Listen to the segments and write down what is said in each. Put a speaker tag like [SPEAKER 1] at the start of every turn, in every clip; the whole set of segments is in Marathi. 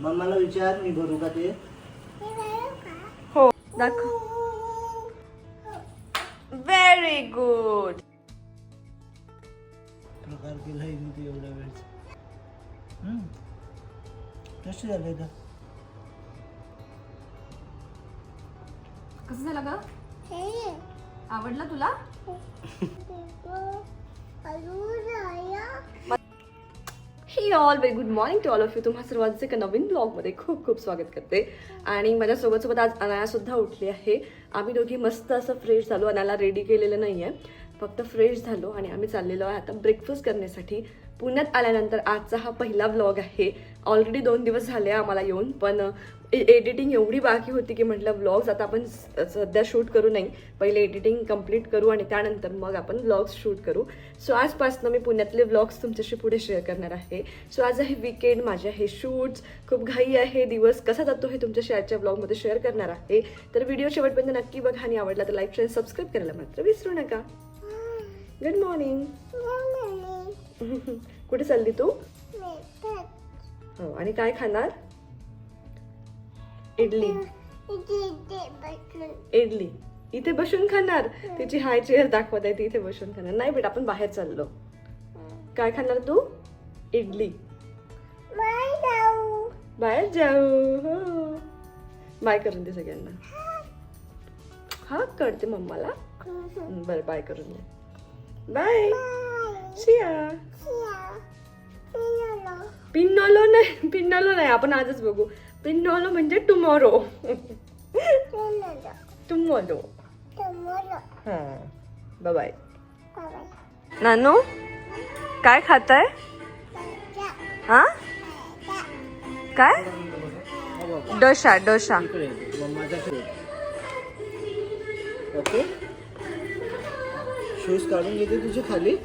[SPEAKER 1] मम्माला विचार मी भरू का ते?
[SPEAKER 2] हो दाखव. व्हेरी गुड
[SPEAKER 1] प्रकार केलाय मी ते एवढ्या वेळेस. हम्म. कसे झाले का
[SPEAKER 2] कसं झालं ग? आवडला तुला? हे all very good morning to all of you तुम्हा सर्वांचे एका नवीन ब्लॉगमध्ये खूप खूप स्वागत करते. आणि माझ्यासोबत सोबत आज अनायासुद्धा उठली आहे. आम्ही दोघी मस्त असं फ्रेश झालो. अनाला रेडी केलेलं नाही आहे फक्त फ्रेश झालो आणि आम्ही चाललेलो आहे आता ब्रेकफास्ट करण्यासाठी. पुण्यात आल्यानंतर आजचा हा पहिला ब्लॉग आहे. ऑलरेडी दोन दिवस झाले आम्हाला येऊन पण एडिटिंग एवढी बाकी होती की म्हटलं व्लॉग्स आता आपण स- सध्या शूट करू नाही. पहिले एडिटिंग कंप्लीट करू आणि त्यानंतर मग आपण व्लॉग्स शूट करू. सो आजपासून मी पुण्यातले व्लॉग्स तुमच्याशी पुढे शेअर करणार आहे. सो आज आहे विकेंड माझे आहे शूट्स खूप घाई आहे दिवस. कसा जातो हे तुमच्याशी आजच्या ब्लॉगमध्ये शेअर करणार आहे. तर व्हिडिओ शेवटपर्यंत नक्की बघा आणि आवडला तर लाईक शेअर सबस्क्राईब करायला मात्र विसरू नका. गुड मॉर्निंग कुठे चालली तू? हो आणि काय खाणार? इडली. इडली. इथे बसून खाणार? तिची हाय चेअर दाखवत आहे ती इथे बसून खाणार. नाही बेटा आपण बाहेर चाललो. काय खाणार तू? इडली. बाहेर जाऊ. हो. बाय करून दे सगळ्यांना. हा. कळते मम्माला. बरं बाय करून दे. बाय. शिया. पिन्नोलो नाही पिन्नोलो नाही आपण आजच बघू. पिन्नोलो म्हणजे टुमॉरो. टुमॉरो. हा. बाय नानू काय खात आहे हा? काय? डोसा डोसा.
[SPEAKER 1] ओके. शूज काढून घेते तुझे खाली.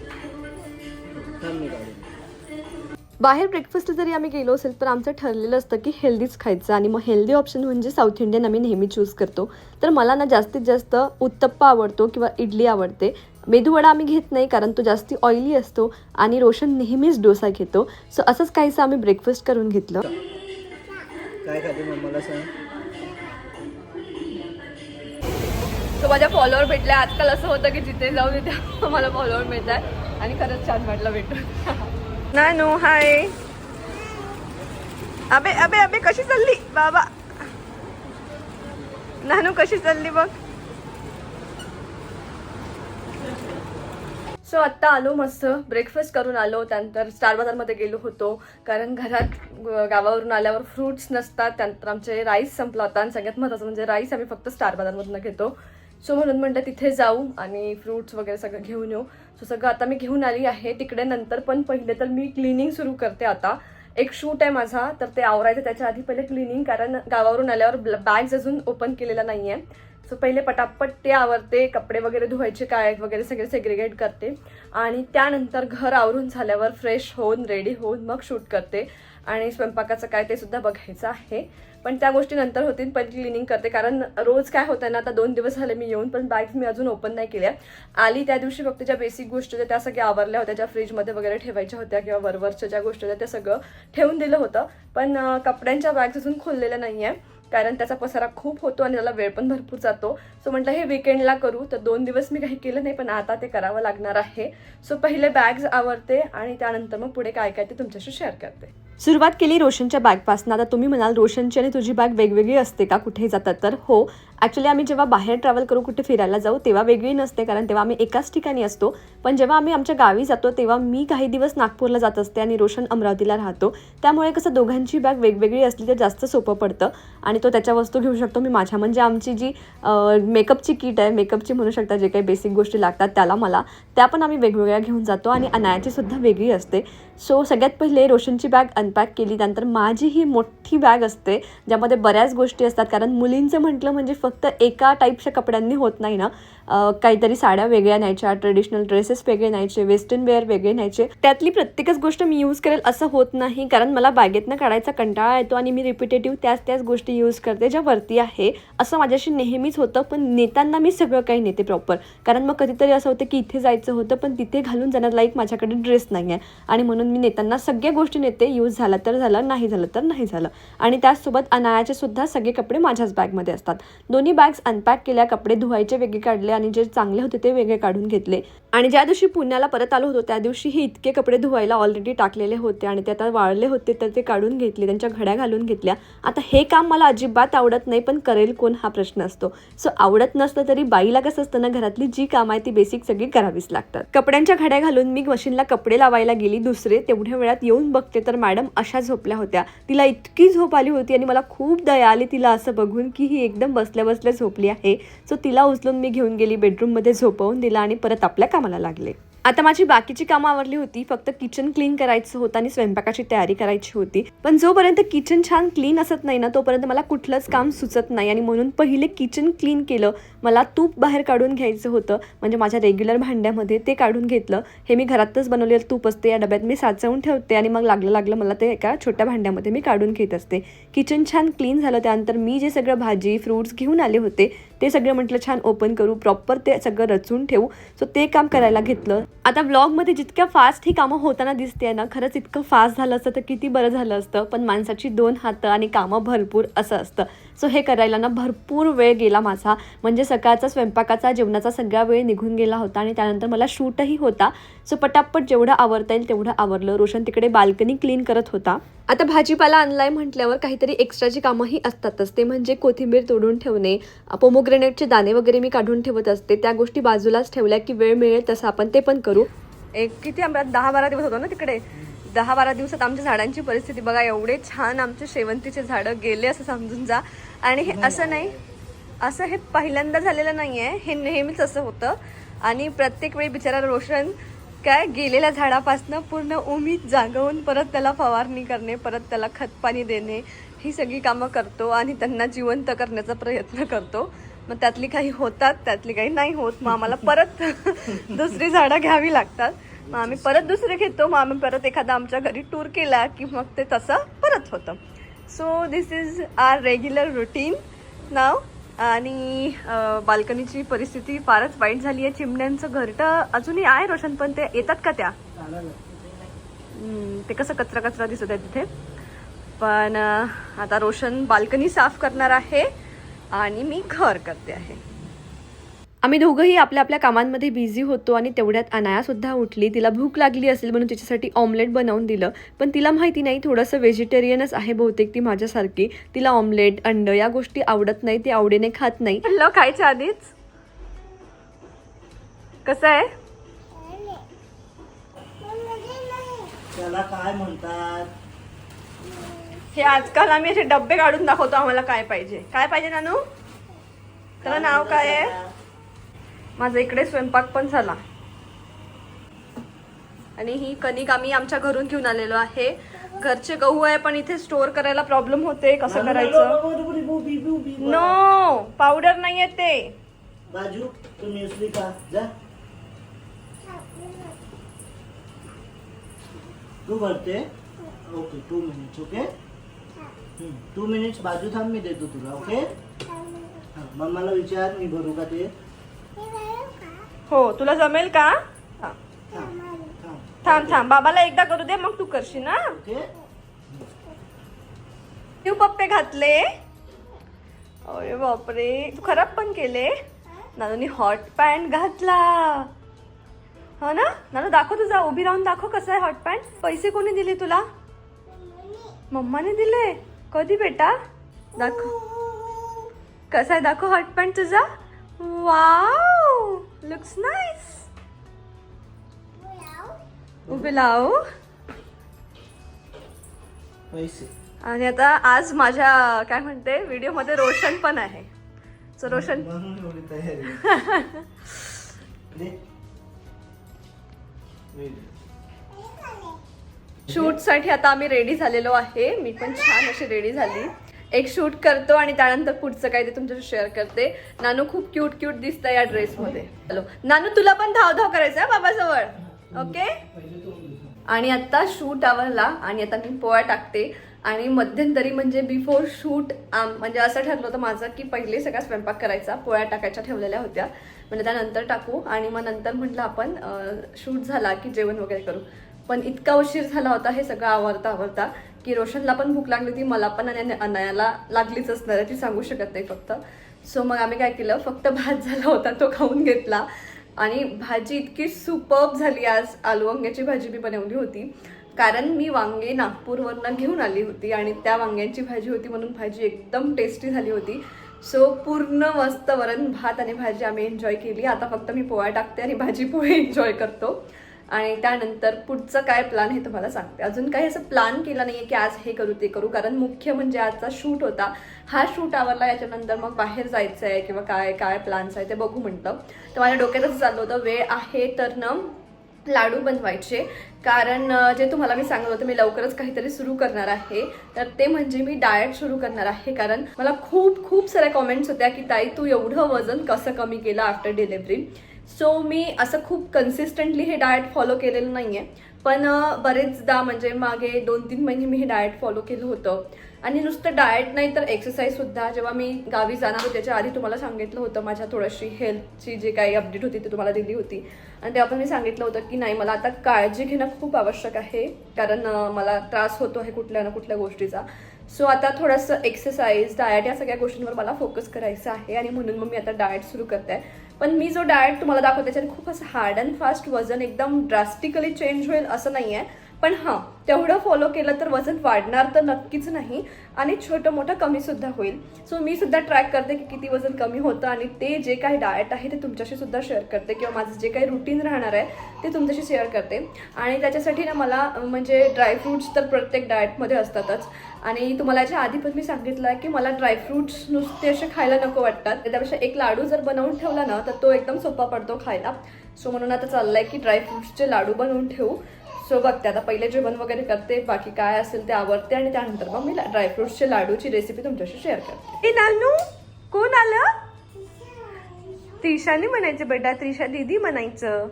[SPEAKER 2] बाहेर ब्रेकफास्ट जरी आम्ही गेलो असेल तर आमचं ठरलेलं असतं की हेल्दीच खायचं. आणि मग हेल्दी ऑप्शन म्हणजे साऊथ इंडियन आम्ही नेहमी चूज करतो. तर मला ना जास्तीत जास्त उत्तप्पा आवडतो किंवा इडली आवडते. मेदूवडा आम्ही घेत नाही कारण तो जास्ती ऑइली असतो आणि रोशन नेहमीच डोसा घेतो. सो असंच काहीसं आम्ही ब्रेकफास्ट करून घेतलं.
[SPEAKER 1] काय खाते मम्माला सांग.
[SPEAKER 2] तो माझ्या फॉलोअर भेटल्या. आजकाल असं होतं की जिथे जाऊ तिथे मला फॉलोअर मिळतात. आणि खरंच छान वाटलं भेटून. नानू हाय अबे अबे अबे कशी चालली? बाबा. नानू कशी चालली बघ. सो आत्ता आलो मस्त. ब्रेकफास्ट करून आलो. त्यानंतर स्टार बाजारमध्ये गेलो होतो. कारण घरात गावावरून आल्यावर फ्रुट्स नसतात. त्यानंतर आमचे राईस संपला होता. आणि सगळ्यात महत्त्वाचं म्हणजे राईस आम्ही फक्त स्टार बाजारमधनं घेतो. सो म्हणून म्हणलं तिथे जाऊ आणि फ्रुट्स वगैरे सगळं घेऊन येऊ. सो सगळं आता मी घेऊन आली आहे. तिकडे नंतर पण पहिले तर मी क्लिनिंग सुरू करते आता. एक शूट आहे माझा तर ते आवरायचं. त्याच्या आधी पहिले क्लिनिंग कारण गावावरून आल्यावर बॅग्स अजून ओपन केलेला नाही आहे सो पहिले पटापट ते आवरते. कपडे वगैरे धुवायचे काय आहेत वगैरे सगळे सेग्रिगेट करते. आणि त्यानंतर घर आवरून झाल्यावर फ्रेश होऊन रेडी होऊन मग शूट करते. आणि स्वयंपाकाचं काय ते सुद्धा बघायचं आहे. पण त्या गोष्टी नंतर होतील पण क्लिनिंग करते. कारण रोज काय होतं ना आता दोन दिवस झाले मी येऊन पण बॅग्स मी अजून ओपन नाही केल्या. आली त्या दिवशी फक्त ज्या बेसिक गोष्टी होत्या त्या सगळ्या आवरल्या होत्या. ज्या फ्रीजमध्ये वगैरे ठेवायच्या होत्या किंवा वरवरच्या ज्या गोष्टी होत्या त्या सगळं ठेवून दिलं होतं. पण कपड्यांच्या बॅग्स अजून खोललेल्या नाही आहे कारण त्याचा पसारा खूप होतो आणि त्याला वेळ पण भरपूर जातो. सो म्हटलं हे विकेंडला करू. तर दोन दिवस मी काही केलं नाही पण आता ते करावं लागणार आहे. सो पहिले बॅग्स आवरते आणि त्यानंतर मग पुढे काय काय ते तुमच्याशी शेअर करते. सुरुवात केली रोशनच्या बॅगपासून आता तुम्ही म्हणाल रोशनची आणि तुझी बॅग वेगवेगळी असते का? कुठेही जातात? तर हो ॲक्च्युली आम्ही जेव्हा बाहेर ट्रॅव्हल करू कुठे फिरायला जाऊ तेव्हा वेगळी नसते. कारण तेव्हा आम्ही एकाच ठिकाणी असतो. पण जेव्हा आम्ही आमच्या गावी जातो तेव्हा मी काही दिवस नागपूरला जात असते आणि रोशन अमरावतीला राहतो. त्यामुळे कसं दोघांची बॅग वेगवेगळी असली तर जास्त सोपं पडतं. आणि तो त्याच्या वस्तू घेऊ शकतो. मी माझ्या म्हणजे आमची जी मेकअपची किट आहे मेकअपची म्हणू शकता जे काही बेसिक गोष्टी लागतात त्याला मला त्या पण आम्ही वेगवेगळ्या घेऊन जातो आणि अनायाची सुद्धा वेगळी असते. सो सगळ्यात पहिले रोशनची बॅग अनपॅक केली. त्यानंतर माझी ही मोठी बॅग असते ज्यामध्ये बऱ्याच गोष्टी असतात. कारण मुलींचं म्हटलं म्हणजे फक्त फक्त एका टाईपच्या कपड्यांनी होत नाही ना. काहीतरी साड्या वेगळ्या न्यायच्या ट्रेडिशनल ड्रेसेस वेगळे न्यायचे वेस्टर्न वेअर वेगळे न्यायचे. त्यातली प्रत्येकच गोष्ट मी यूज करेल असं होत नाही कारण मला बॅगेतनं काढायचा कंटाळा येतो आणि मी रिपिटेटिव्ह त्याच त्याच गोष्टी यूज करते ज्या वरती आहे असं माझ्याशी नेहमीच होतं पण नेताना मी सगळं काही नेते प्रॉपर कारण मग कधीतरी असं होतं की इथे जायचं होतं पण तिथे घालून जाण्यालायक माझ्याकडे ड्रेस नाही आहे आणि म्हणून म्हणून मी नेताना सगळ्या गोष्टी नेते यूज झाला तर झालं नाही झालं तर नाही झालं. आणि त्याचसोबत अनायाचे सुद्धा सगळे कपडे माझ्याच बॅगमध्ये असतात. दोन्ही बॅग्स अनपॅक केल्या कपडे धुवायचे वेगळे काढले आणि जे चांगले होते ते वेगळे काढून घेतले. आणि ज्या दिवशी पुण्याला परत आलो होतो त्या दिवशी हे इतके कपडे धुवायला ऑलरेडी टाकलेले होते आणि ते आता वाळले होते तर ते काढून घेतले त्यांच्या घड्या घालून घेतल्या. आता हे काम मला अजिबात आवडत नाही पण करेल कोण हा प्रश्न असतो. सो आवडत नसलं तरी बाईला कसं असतं ना घरातली जी काम आहे ती बेसिक सगळी करावीच लागतात. कपड्यांच्या घड्या घालून मी मशीनला कपडे लावायला गेली दुसरे तेवढ्या वेळात येऊन बघते तर मॅडम अशा झोपल्या होत्या. तिला इतकी झोप आली होती आणि मला खूप दया आली तिला असं बघून की ही एकदम बसल्या बसल्या झोपली आहे. सो तिला उचलून मी घेऊन गेली बेडरूममध्ये झोपवून दिला आणि परत आपल्या कामाला लागले. आता माझी बाकीची कामं आवडली होती. फक्त किचन क्लीन करायचं होतं आणि स्वयंपाकाची तयारी करायची होती. पण जोपर्यंत किचन छान क्लीन असत नाही ना तोपर्यंत मला कुठलंच काम सुचत नाही. आणि म्हणून पहिले किचन क्लीन केलं मला तूप बाहेर काढून घ्यायचं होतं. म्हणजे माझ्या रेग्युलर भांड्यामध्ये ते काढून घेतलं. हे मी घरातच बनवलेलं तूप असते. या डब्यात मी साचवून ठेवते आणि मग लागलं लागलं मला ते एका छोट्या भांड्यामध्ये मी काढून घेत असते. किचन छान क्लीन झालं. त्यानंतर मी जे सगळं भाजी फ्रूट्स घेऊन आले होते ते सगळं म्हटलं छान ओपन करू प्रॉपर ते सगळं रचून ठेवू. सो ते काम करायला घेतलं. आता ब्लॉगमध्ये जितक्या फास्ट ही कामं होताना दिसते ना खरंच इतकं फास्ट झालं असतं तर किती बरं झालं असतं. पण माणसाची दोन हातं आणि कामं भरपूर असं असतं. सो हे करायला ना भरपूर वेळ गेला माझा. म्हणजे सकाळचा स्वयंपाकाचा जेवणाचा सगळा वेळ निघून गेला होता आणि त्यानंतर मला शूटही होता. सो पटापट जेवढं आवरता येईल तेवढं आवरलं. रोशन तिकडे बाल्कनी क्लीन करत होता. आता भाजीपाला आणलाय म्हटल्यावर काहीतरी एक्स्ट्राची कामंही असतातच. ते म्हणजे कोथिंबीर तोडून ठेवणे पोमोग्रेनेटचे दाणे वगैरे मी काढून ठेवत असते. त्या गोष्टी बाजूलाच ठेवल्या की वेळ मिळेल तसं आपण ते पण करू. एक किती आंब्यात? दहा बारा दिवस होतो ना तिकडे. दहा बारा दिवसात आमच्या झाडांची परिस्थिती बघा एवढे छान आमचे शेवंतीचे झाडं गेले असं समजून जा. आणि हे असं नाही असं हे पहिल्यांदा झालेलं नाही आहे हे नेहमीच असं होतं. आणि प्रत्येक वेळी बिचारा रोशन काय गेलेल्या झाडापासनं पूर्ण उमीद जागवून परत त्याला फवारणी करणे परत त्याला खतपाणी देणे ही सगळी कामं करतो आणि त्यांना जिवंत करण्याचा प्रयत्न करतो. मग त्यातली काही होतात त्यातली काही नाही होत. मग आम्हाला परत दुसरी झाडं घ्यावी लागतात. मग आम्ही परत दुसरे घेतो. मग आम्ही परत एखादा आमच्या घरी टूर केला की मग ते तसं परत होतं. So this is our regular routine नाव आणि बाल्कनीची परिस्थिती फारच वाईट झाली आहे. चिमण्यांचं घरटं अजूनही आहे रोशन पण ते येतात का त्या? ते कसं कचरा कचरा दिसत आहे तिथे. पण आता रोशन बाल्कनी साफ करणार आहे आणि मी घर करते आहे. आम्ही दोघंही आपल्या आपल्या कामांमध्ये बिझी होतो आणि तेवढ्यात अनायासुद्धा उठली. तिला भूक लागली असेल म्हणून तिच्यासाठी ऑमलेट बनवून दिलं. पण तिला माहिती नाही थोडंसं व्हेजिटेरियनच आहे बहुतेक ती माझ्यासारखी. तिला ऑमलेट अंड या गोष्टी आवडत नाही ती आवडीने खात नाही. हल्लो खायच्या आधीच? कसं आहे?
[SPEAKER 1] त्याला काय म्हणतात?
[SPEAKER 2] हे आजकाल आम्ही असे डब्बे काढून दाखवतो आम्हाला काय पाहिजे. काय पाहिजे नानू? त्याला नाव काय आहे? माझा इकडे स्वयंपाक पण झाला. आणि ही कणिक आम्ही आमच्या घरून घेऊन आलेलो आहे. घरचे गहू आहे पण इथे स्टोर करायला प्रॉब्लेम होते. कसं करायचं? नो पावडर नाहीये ते.
[SPEAKER 1] बाजू तुम्ही असली का? जा. तू भरते? Okay two minutes okay two minutes बाजू थांब मी देतो तुला ओके हा, मग मला विचार मी भरू का ते?
[SPEAKER 2] हो तुला जमेल का.
[SPEAKER 1] थांब थांब.
[SPEAKER 2] बाबाला एकदा करू दे मग तू करशील ना तू पप्पे घातले. अरे बापरे तू खराब पण केले. नानूनी हॉट पॅन्ट घातला. हो ना? नानू दाखव तुझा. उभी राहून दाखव कसं आहे हॉट पॅन्ट पैसे कोणी दिले तुला? मम्माने दिले. कधी बेटा? दाखव. कसा आहे? दाखव हॉट पॅन्ट तुझा. वाव लुक्स नाईस उभे लाव
[SPEAKER 1] पैसे
[SPEAKER 2] आणि आता आज माझ्या काय म्हणते व्हिडिओमध्ये रोशन पण आहे. सो रोशन
[SPEAKER 1] म्हणून एवढी तयारी.
[SPEAKER 2] शूटसाठी आता आम्ही रेडी झालेलो आहे. मी पण छान अशी रेडी झाली. एक शूट करतो आणि त्यानंतर पुढचं काय ते तुमच्याशी शेअर करते. नानू खूप क्यूट क्यूट दिसतं या ड्रेसमध्ये हॅलो नानू तुला पण धाव धाव करायचं आहे बाबाजवळ. ओके आणि आता शूट आवरला आणि आता मी पोळ्या टाकते. आणि मध्यंतरी म्हणजे बिफोर शूट म्हणजे असं ठरलं होतं माझं की पहिले सगळा स्वयंपाक करायचा. पोळ्या टाकायच्या ठेवलेल्या होत्या. म्हणजे त्यानंतर टाकू. आणि मग नंतर म्हटलं आपण शूट झाला की जेवण वगैरे करू. पण इतका उशीर झाला होता हे सगळं आवरता आवरता. की रोशनला पण भूक लागली होती मला पण आणि अनयाला लागलीच असणार आहे ती सांगू शकत नाही फक्त. सो मग आम्ही काय केलं फक्त भात झाला होता तो खाऊन घेतला. आणि भाजी इतकी सुपर्ब झाली आज आलू वांग्याची भाजी मी बनवली होती. कारण मी वांगे नागपूरवरनं घेऊन आली होती आणि त्या वांग्यांची भाजी होती म्हणून भाजी एकदम टेस्टी झाली होती. सो पूर्ण मस्त वरण भात आणि भाजी आम्ही एन्जॉय केली. आता फक्त मी पोळ्या टाकते आणि भाजी पोहे एन्जॉय करतो. आणि त्यानंतर पुढचं काय प्लॅन हे तुम्हाला सांगते. अजून काही असं प्लॅन केला नाही आहे की आज हे करू ते करू. कारण मुख्य म्हणजे आजचा शूट होता. हा शूट आवरला याच्यानंतर मग बाहेर जायचं आहे किंवा काय काय प्लॅन्स आहे ते बघू म्हटलं. तर माझ्या डोक्यातच चाललं होतं वेळ आहे तर ना लाडू बनवायचे. कारण जे तुम्हाला मी सांगत होते मी लवकरच काहीतरी सुरू करणार आहे. तर ते म्हणजे मी डाएट सुरू करणार आहे. कारण मला खूप खूप साऱ्या कॉमेंट्स होत्या की ताई तू एवढं वजन कसं कमी केलं आफ्टर डिलिव्हरी सो मी असं खूप कन्सिस्टंटली हे डाएट फॉलो केलेलं नाही आहे पण बरेचदा म्हणजे मागे दोन तीन महिने मी हे डाएट फॉलो केलं होतं. आणि नुसतं डाएट नाही तर एक्सरसाईजसुद्धा जेव्हा मी गावी जाणार होते त्याच्या आधी तुम्हाला सांगितलं होतं माझ्या थोडीशी हेल्थची जी काही अपडेट होती ती तुम्हाला दिली होती. आणि तेव्हा पण मी सांगितलं होतं की नाही मला आता काळजी घेणं खूप आवश्यक आहे. कारण मला त्रास होतो आहे कुठल्या ना कुठल्या गोष्टीचा. सो आता थोडंसं एक्सरसाइज डाएट या सगळ्या गोष्टींवर मला फोकस करायचं आहे. आणि म्हणून मग मी आता डाएट सुरू करते. पण मी जो डाएट तुम्हाला दाखवते त्याच्यात खूप असं हार्ड अँड फास्ट वजन एकदम ड्रास्टिकली चेंज होईल असं नाही आहे पण हां तेवढं फॉलो केलं तर वजन वाढणार तर नक्कीच नाही आणि छोटं मोठं कमी सुद्धा होईल. सो मी सुद्धा ट्रॅक करते की किती वजन कमी होतं आणि ते जे काही डाएट आहे ते तुमच्याशी सुद्धा शेअर करते किंवा माझं जे काही रुटीन राहणार आहे ते तुमच्याशी शेअर करते. आणि त्याच्यासाठी ना मला म्हणजे ड्रायफ्रूट्स तर प्रत्येक डाएटमध्ये असतातच. आणि तुम्हाला याच्या आधी पण मी सांगितलं आहे की मला ड्रायफ्रूट्स नुसते असे खायला नको वाटतात. त्यापेक्षा एक लाडू जर बनवून ठेवला ना तर तो एकदम सोपा पडतो खायला. सो म्हणून आता चाललं आहे की ड्रायफ्रुट्सचे लाडू बनवून ठेवू. सो बघते आता पहिले जेवण वगैरे करते बाकी काय असेल ते आवडते आणि त्यानंतर मग मी ड्रायफ्रुट्सचे लाडूची रेसिपी तुमच्याशी शेअर करते. ए नानू कोण आलं? त्रिशाने म्हणायचं बेटा त्रिशा दीदी म्हणायचं.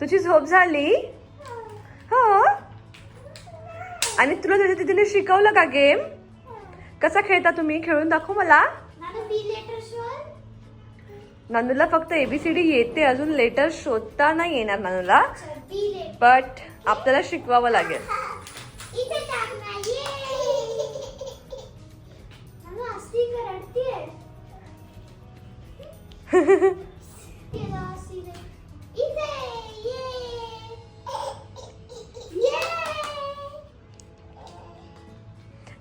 [SPEAKER 2] तुझी झोप झाली? हो. आणि तुला तुझ्या दीदीने शिकवलं का गेम कसा खेळता तुम्ही? खेळून दाखव मला. नानूला फक्त एबीसीडी येते अजून लेटर शोधता नाही येणार नानूला. बट आपल्याला शिकवावं लागेल.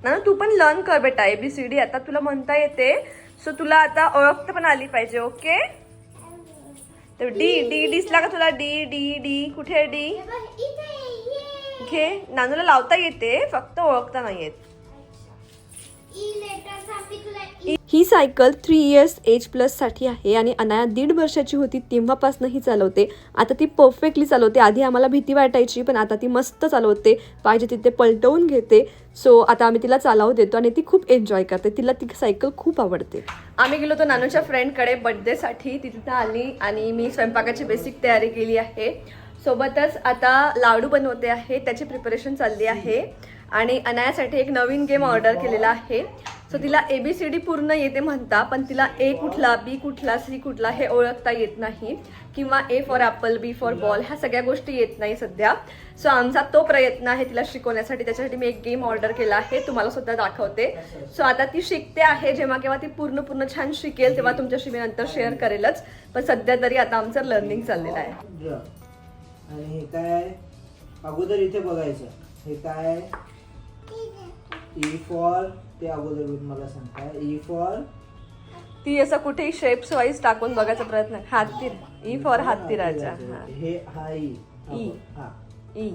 [SPEAKER 3] ना
[SPEAKER 2] तू पण लर्न कर बेटा. एबीसीडी आता तुला म्हणता येते. सो तुला आता ओळखता पण आली पाहिजे ओके तर डी डी डिसला का तुला. D D D. कुठे डी? घे. नानूला लावता येते फक्त ओळखता नाही येत ही सायकल थ्री इयर्स एज प्लससाठी आहे आणि अनाया दीड वर्षाची होती तेव्हापासून ही चालवते. आता ती परफेक्टली चालवते. आधी आम्हाला भीती वाटायची पण आता ती मस्त चालवते. पाहिजे तिथे पलटवून घेते. सो आता आम्ही तिला चालवू देतो आणि ती खूप एन्जॉय करते. तिला ती सायकल खूप आवडते. आम्ही गेलो होतो नानूच्या फ्रेंडकडे बर्थडेसाठी ती तिथं आली आणि मी स्वयंपाकाची बेसिक तयारी केली आहे. सोबतच आता लाडू बनवते आहे. त्याची प्रिपरेशन चालली आहे. आणि अनायासाठी एक नवीन गेम ऑर्डर केलेला आहे. सो तिला ए बी सी डी पूर्ण येते म्हणता पण तिला ए कुठला बी कुठला सी कुठला हे ओळखता येत नाही. किंवा A for apple B for ball ह्या सगळ्या गोष्टी येत नाही सध्या. सो आमचा तो प्रयत्न आहे तिला शिकवण्यासाठी. त्याच्यासाठी मी एक गेम ऑर्डर केला आहे. तुम्हाला सुद्धा दाखवते. सो आता ती शिकते आहे. जेव्हा केव्हा ती पूर्ण पूर्ण छान शिकेल तेव्हा तुमच्याशी मी नंतर शेअर करेलच. पण सध्या तरी आता आमचं लर्निंग चाललेलं आहे.
[SPEAKER 1] आणि हे काय? अगोदर इथे बघायचं. हे काय? ई फॉर ते अगोदर मला सांगताय ई फॉर
[SPEAKER 2] ती असं कुठेही शेप्स वाईज टाकून बघायचा प्रयत्न हाती ई फॉर हत्ती राजा हा.
[SPEAKER 1] हे हा ई
[SPEAKER 2] ई.
[SPEAKER 1] हा.
[SPEAKER 2] ई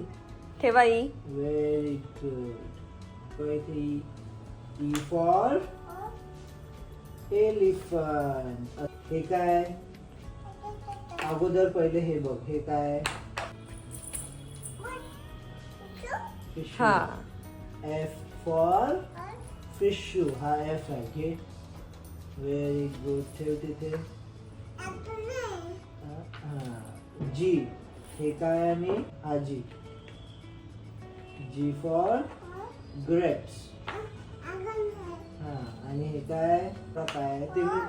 [SPEAKER 2] ठेवा E
[SPEAKER 1] very good E for elephant हे काय? अगोदर पहिले हे बघ. हे काय?
[SPEAKER 2] हा.
[SPEAKER 1] एफ फॉर फिशू हा एफ आहे घे व्हेरी गुड ठेव तिथे हां जी हे काय आणि हा जी जी फॉर ग्रेप्स हां आणि हे काय का काय ते मी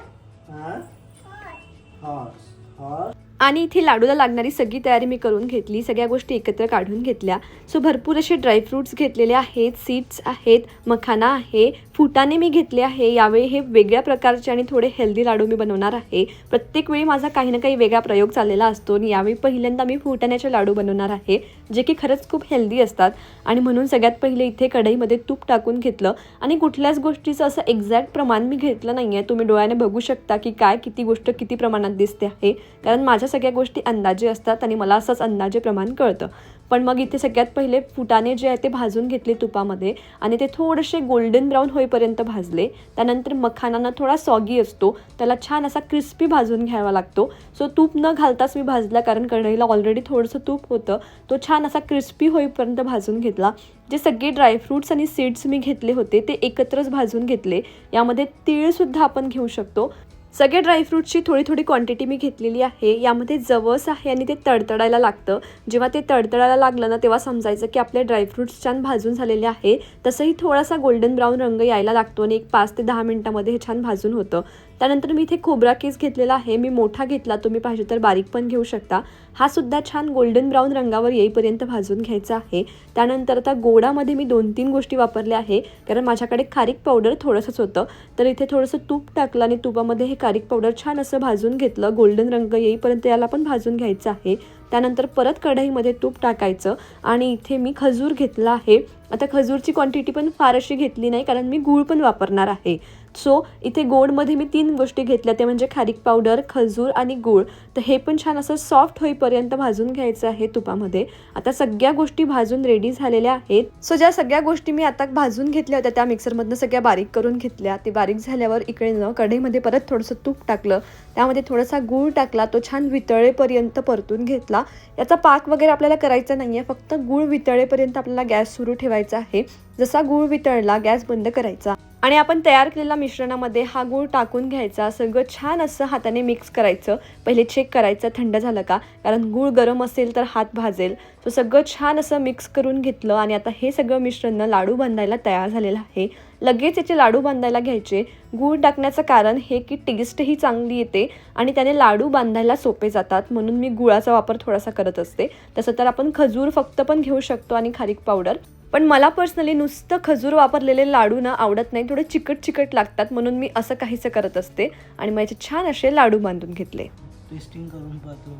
[SPEAKER 1] हॉर्स हॉर्स
[SPEAKER 2] आणि इथे लाडूला लागणारी सगळी तयारी मी करून घेतली. सगळ्या गोष्टी एकत्र काढून घेतल्या. सो भरपूर असे ड्रायफ्रूट्स घेतलेले आहेत. सीड्स आहेत. मखाना आहे. फुटाने मी घेतले आहे. यावेळी हे वेगळ्या प्रकारचे आणि थोडे हेल्दी लाडू मी बनवणार आहे. प्रत्येक वेळी माझा काही ना काही वेगळा प्रयोग चाललेला असतो आणि यावेळी पहिल्यांदा मी फुटाण्याचे लाडू बनवणार आहे जे की खरंच खूप हेल्दी असतात. आणि म्हणून सगळ्यात पहिले इथे कढईमध्ये तूप टाकून घेतलं. आणि कुठल्याच गोष्टीचं असं एक्झॅक्ट प्रमाण मी घेतलं नाही आहे तुम्ही डोळ्याने बघू शकता की काय किती गोष्ट किती प्रमाणात दिसते आहे. कारण माझ्या सगळ्या गोष्टी अंदाजे असतात आणि मला असंच अंदाजे प्रमाण कळतं. पण मग इथे सगळ्यात पहिले फुटाने जे आहे ते भाजून घेतले तुपामध्ये आणि ते थोडेसे गोल्डन ब्राऊन होईपर्यंत भाजले. त्यानंतर मखानांना थोडा सॉगी असतो. त्याला छान असा क्रिस्पी भाजून घ्यावा लागतो. सो तूप न घालताच मी भाजला कारण कढईला ऑलरेडी थोडंसं तूप होतं. तो छान असा क्रिस्पी होईपर्यंत भाजून घेतला. जे सगळे ड्रायफ्रूट्स आणि सीड्स मी घेतले होते ते एकत्रच भाजून घेतले. यामध्ये तीळसुद्धा आपण घेऊ शकतो. सगळे ड्रायफ्रूटची थोडी थोडी क्वांटिटी मी घेतलेली आहे. यामध्ये जवस आहे आणि ते तडतडायला लागतं. जेव्हा ते तडतडायला लागलं ना तेव्हा समजायचं की आपले ड्रायफ्रूट्स छान भाजून झालेले आहे. तसंही थोडासा गोल्डन ब्राऊन रंग यायला लागतो आणि एक पाच ते दहा मिनटामध्ये हे छान भाजून होतं. त्यानंतर मी इथे खोबरा केस घेतलेला आहे मी मोठा घेतला तुम्ही पाहिजे तर बारीक पण घेऊ शकता. हा सुद्धा छान गोल्डन ब्राऊन रंगावर येईपर्यंत भाजून घ्यायचा आहे. त्यानंतर आता गोडामध्ये मी दोन तीन गोष्टी वापरल्या आहे कारण माझ्याकडे खारीक पावडर थोडंसंच होतं. तर इथे थोडंसं तूप टाकलं आणि तुपामध्ये हे खारीक पावडर छान असं भाजून घेतलं. गोल्डन रंग येईपर्यंत याला पण भाजून घ्यायचं आहे. त्यानंतर परत कढईमध्ये तूप टाकायचं आणि इथे मी खजूर घेतला आहे. आता खजूरची क्वांटिटी पण फार अशी घेतली नाही कारण मी गूळ पण वापरणार आहे. सो इथे गोडमध्ये मी तीन गोष्टी घेतल्या. ते म्हणजे खारीक पावडर खजूर आणि गूळ. तर हे पण छान असं सॉफ्ट होईपर्यंत भाजून घ्यायचं आहे तुपामध्ये. आता सगळ्या गोष्टी भाजून रेडी झालेल्या आहेत. सो ज्या सगळ्या गोष्टी मी आता भाजून घेतल्या होत्या त्या मिक्सरमधनं सगळ्या बारीक करून घेतल्या. ते बारीक झाल्यावर इकडे न कढईमध्ये परत थोडंसं तूप टाकलं. त्यामध्ये थोडासा गूळ टाकला. तो छान वितळेपर्यंत परतून घेतला. याचा पाक वगैरे आपल्याला करायचा नाही आहे फक्त गूळ वितळेपर्यंत आपल्याला गॅस सुरू ठेवायचा आहे. जसा गूळ वितळला गॅस बंद करायचा. आणि आपण तयार केलेल्या मिश्रणामध्ये हा गूळ टाकून घ्यायचा. सगळं छान असं हाताने मिक्स करायचं. पहिले चेक करायचं थंड झालं का? कारण गूळ गरम असेल तर हात भाजेल. सो सगळं छान असं मिक्स करून घेतलं आणि आता हे सगळं मिश्रण लाडू बांधायला तयार झालेलं आहे. लगेच याचे लाडू बांधायला घ्यायचे. गूळ टाकण्याचं कारण हे की टेस्टही चांगली येते आणि त्याने लाडू बांधायला सोपे जातात. म्हणून मी गुळाचा वापर थोडासा करत असते. तसं तर आपण खजूर फक्त पण घेऊ शकतो आणि खारीक पावडर. पण मला पर्सनली नुसतं खजूर वापरलेले लाडू ना आवडत नाही. थोडे चिकट चिकट लागतात म्हणून मी असं काहीसं करत असते आणि माझे छान असे लाडू बांधून घेतले.
[SPEAKER 1] टेस्टिंग करून पाहतो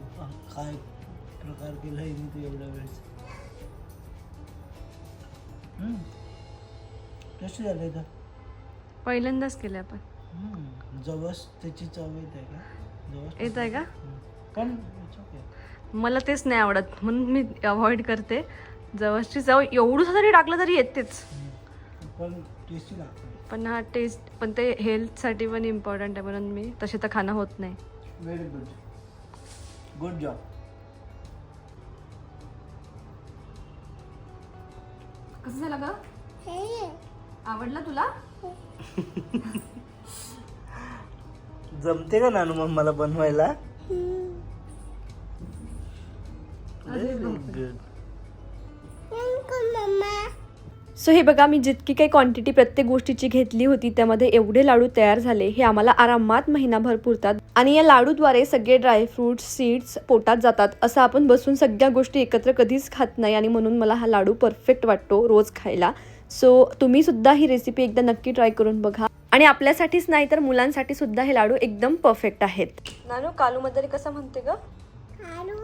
[SPEAKER 1] काय प्रकार केला एवढ्या वेळेस. टेस्टी झालंय का
[SPEAKER 2] पहिल्यांदाच केले आपण.
[SPEAKER 1] जवस त्याची चव येत आहे का?
[SPEAKER 2] येत आहे का?
[SPEAKER 1] हम्म. पण.
[SPEAKER 2] मला तेच नाही आवडत म्हणून मी अवॉइड करते. जवळची चव एवढं जरी टाकलं तरी येतेच.
[SPEAKER 1] पण टेस्टी लागतं.
[SPEAKER 2] पण हा टेस्ट पण ते हेल्थसाठी पण इम्पॉर्टंट आहे म्हणून मी तसे तर खाणं होत नाही.
[SPEAKER 1] व्हेरी गुड गुड जॉब
[SPEAKER 2] कसं झालं ग?
[SPEAKER 3] हे
[SPEAKER 2] आवडला तुला?
[SPEAKER 1] जमते का नानू मग मला बनवायला?
[SPEAKER 2] सो हे बघा मी जितकी काही क्वांटिटी प्रत्येक गोष्टीची घेतली होती त्यामध्ये एवढे लाडू तयार झाले हे आम्हाला आरामात महिनाभर पुरतात. आणि या लाडूद्वारे सगळे ड्रायफ्रूट्स सीड्स पोटात जातात असं आपण बसून सगळ्या गोष्टी एकत्र कधीच खात नाही. आणि म्हणून मला हा लाडू परफेक्ट वाटतो रोज खायला. सो तुम्ही सुद्धा ही रेसिपी एकदा नक्की ट्राय करून बघा. आणि आपल्यासाठीच नाही तर मुलांसाठी सुद्धा हे लाडू एकदम परफेक्ट आहेत. नानू कालू मध्ये कसं म्हणते ग?
[SPEAKER 3] आलू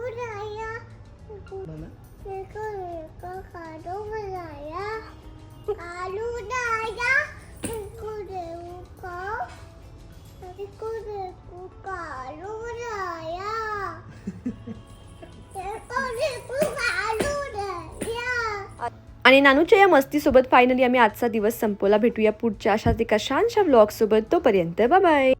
[SPEAKER 2] आणि नानूच्या या मस्तीसोबत फायनली आम्ही आजचा दिवस संपवला. भेटूया पुढच्या अशाच एका छानशा ब्लॉगसोबत तोपर्यंत बाय